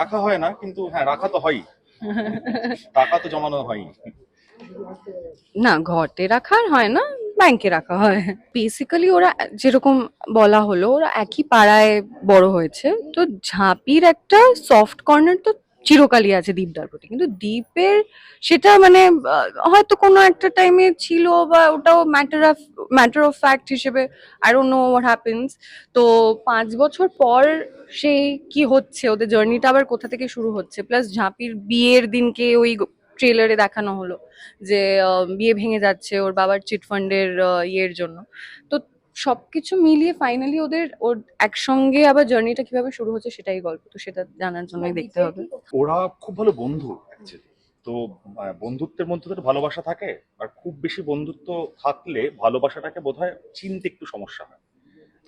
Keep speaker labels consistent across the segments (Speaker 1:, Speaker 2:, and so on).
Speaker 1: রাখা হয় না, কিন্তু হ্যাঁ রাখা তো হয়ই। টাকা তো জমানো হয়
Speaker 2: না ঘটে রাখার হয় না ব্যাংকে রাখা হয়। বেসিক্যালি ওরা যেরকম বলা হলো, ওরা একই পাড়ায় বড় হয়েছে। তো ঝাঁপির একটা সফট কর্নার তো চিরকালই আছে দীপদার প্রতি। কিন্তু দীপের সেটা মানে হয়তো কোনো একটা টাইমে ছিল বা ওটাও matter of matter of fact হিসেবে I don't know what happens তো পাঁচ বছর পর সে কি হচ্ছে, ওদের জার্নিটা আবার কোথা থেকে শুরু হচ্ছে? প্লাস ঝাঁপির বিয়ের দিনকে ওই ট্রেলারে দেখানো হলো যে বিয়ে ভেঙে যাচ্ছে ওর বাবার চিট ফান্ডের ইয়ের জন্য। তো সবকিছু মিলিয়ে ফাইনালি ওদের ওর একসঙ্গে আবার জার্নিটা কীভাবে শুরু হচ্ছে সেটাই গল্প তো সেটা জানার জন্যই দেখতে হবে।
Speaker 1: ওরা খুব ভালো বন্ধু অ্যাকচুয়ালি তো বন্ধুত্বের মধ্যে তো ভালোবাসা থাকে আর খুব বেশি বন্ধুত্ব থাকলে ভালোবাসাটাকে বোধহয় চিনতে একটু সমস্যা হয়।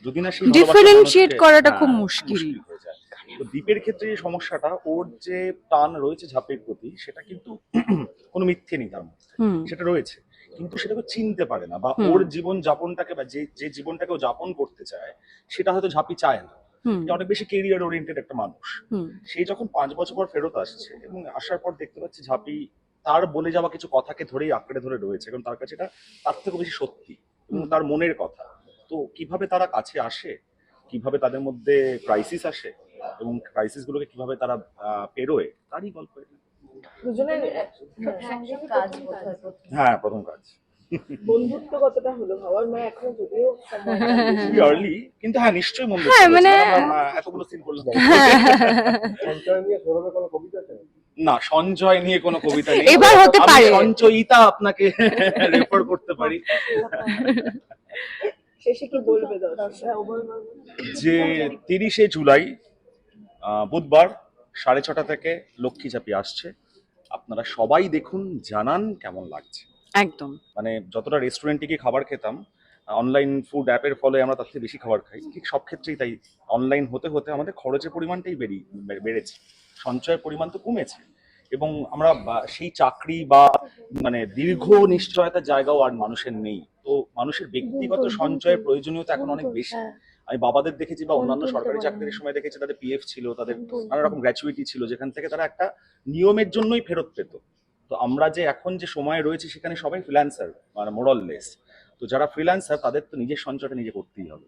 Speaker 1: যদি না সেই মানুষকে-
Speaker 2: করাটা খুব
Speaker 1: হ্যাঁ,
Speaker 2: মুশকিল।
Speaker 1: হয়ে যায়। তো দ্বীপের ক্ষেত্রে যে সমস্যাটা ওর যে টান রয়েছে ঝাপের প্রতি সেটা কিন্তু কোনো মিথ্যে নেই তার মধ্যে সেটা রয়েছে। কিন্তু সেটাকে চিনতে পারে না বা ওর জীবন যাপনটাকে বা যে যে জীবনটাকে ও যাপন করতে চায় সেটা হয়তো ঝাঁপি চায় না। অনেক বেশি কেরিয়ার ওরিয়েন্টেড একটা মানুষ। সেই যখন পাঁচ বছর পর ফেরত আসছে এবং আসার পর দেখতে পাচ্ছি ঝাঁপি তার বলে যাওয়া কিছু কথাকে ধরেই আঁকড়ে ধরে রয়েছে কারণ তার কাছে এটা তার থেকে বেশি সত্যি এবং তার মনের কথা। তো কীভাবে তারা কাছে আসে? কীভাবে তাদের মধ্যে ক্রাইসিস আসে? এবং ক্রাইসিস গুলোকে কীভাবে তারা আহ, পেরোয়? তারই গল্প এটা।
Speaker 3: দুজনের
Speaker 4: সঙ্গে কাজ বোধহয় প্রথম।
Speaker 1: হ্যাঁ প্রথম কাজ।
Speaker 3: বন্ধুত্ব কতটা হলো হওয়ার মানে এখনও যদিও সময়
Speaker 1: খুবই কিন্তু হ্যাঁ নিশ্চয়ই
Speaker 2: হ্যাঁ, মানে-
Speaker 1: এতগুলো সিন করলাম
Speaker 5: সঞ্চয় নিয়ে সৌরভের কোনো কবিতা আছে?
Speaker 1: না সঞ্চয় নিয়ে কোনো কবিতা নেই।
Speaker 2: এবার হতে
Speaker 1: আমি
Speaker 2: পারে।
Speaker 1: সঞ্চয়িতা আপনাকে রেফার করতে পারি।
Speaker 3: শেষে কি বলবে দর্শক?
Speaker 1: যে তিরিশে জুলাই আহ, বুধবার সাড়ে ছটা থেকে লক্ষ্মী চাপি আসছে। আপনারা সবাই দেখুন জানান কেমন লাগছে।
Speaker 2: একদম।
Speaker 1: মানে যতটা রেস্টুরেন্টে গিয়ে খাবার খেতাম অনলাইন ফুড অ্যাপের ফলে আমরা তার থেকে বেশি খাবার খাই। ঠিক সব ক্ষেত্রেই তাই। অনলাইন হতে হতে আমাদের খরচের পরিমাণটাই বেরি বে- বেড়েছে। সঞ্চয়ের পরিমাণ তো কমেছে। এবং আমরা বা- সেই চাকরি বা মানে দীর্ঘ নিশ্চয়তার জায়গাও আর মানুষের নেই। তো মানুষের ব্যক্তিগত সঞ্চয়ের প্রয়োজনীয়তা এখন অনেক বেশি। আমি বাবাদের দেখেছি বা অন্যান্য সরকারি চাকরির সময় দেখেছি তাদের পিএফ ছিল তাদের নানা রকম গ্র্যাচুইটি ছিল যেখান থেকে তারা একটা নিয়মের জন্যই ফেরত পেত। তো আমরা যে এখন যে সময় রয়েছে সেখানে সবাই ফ্রিল্যান্সার মানে মোরাল লেস তো যারা ফ্রিল্যান্সার তাদের তো নিজের সঞ্চয়টা নিজে করতেই হবে।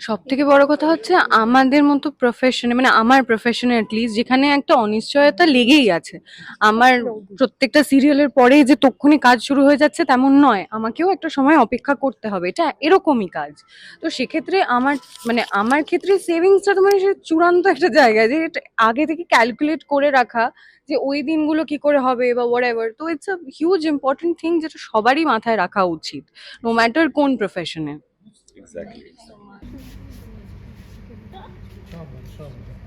Speaker 2: সব থেকে বড় কথা হচ্ছে আমাদের মতো প্রফেশনে মানে আমার প্রফেশনে অ্যাটলিস্ট যেখানে একটা অনিশ্চয়তা লেগেই আছে। আমার প্রত্যেকটা সিরিয়ালের পরেই যে তক্ষুনি কাজ শুরু হয়ে যাচ্ছে তেমন নয়। আমাকেও একটা সময় অপেক্ষা করতে হবে। এটা এরকমই কাজ। তো সেক্ষেত্রে আমার মানে আমার ক্ষেত্রে সেভিংসটা তো মানে সে চূড়ান্ত একটা জায়গা যে আগে থেকে ক্যালকুলেট করে রাখা যে ওই দিনগুলো কি করে হবে বা হোয়াট এভার তো it's a huge important thing যেটা সবারই মাথায় রাখা উচিত নো ম্যাটার কোন প্রফেশনে
Speaker 1: এক্স্যাক্টলি
Speaker 5: সব সব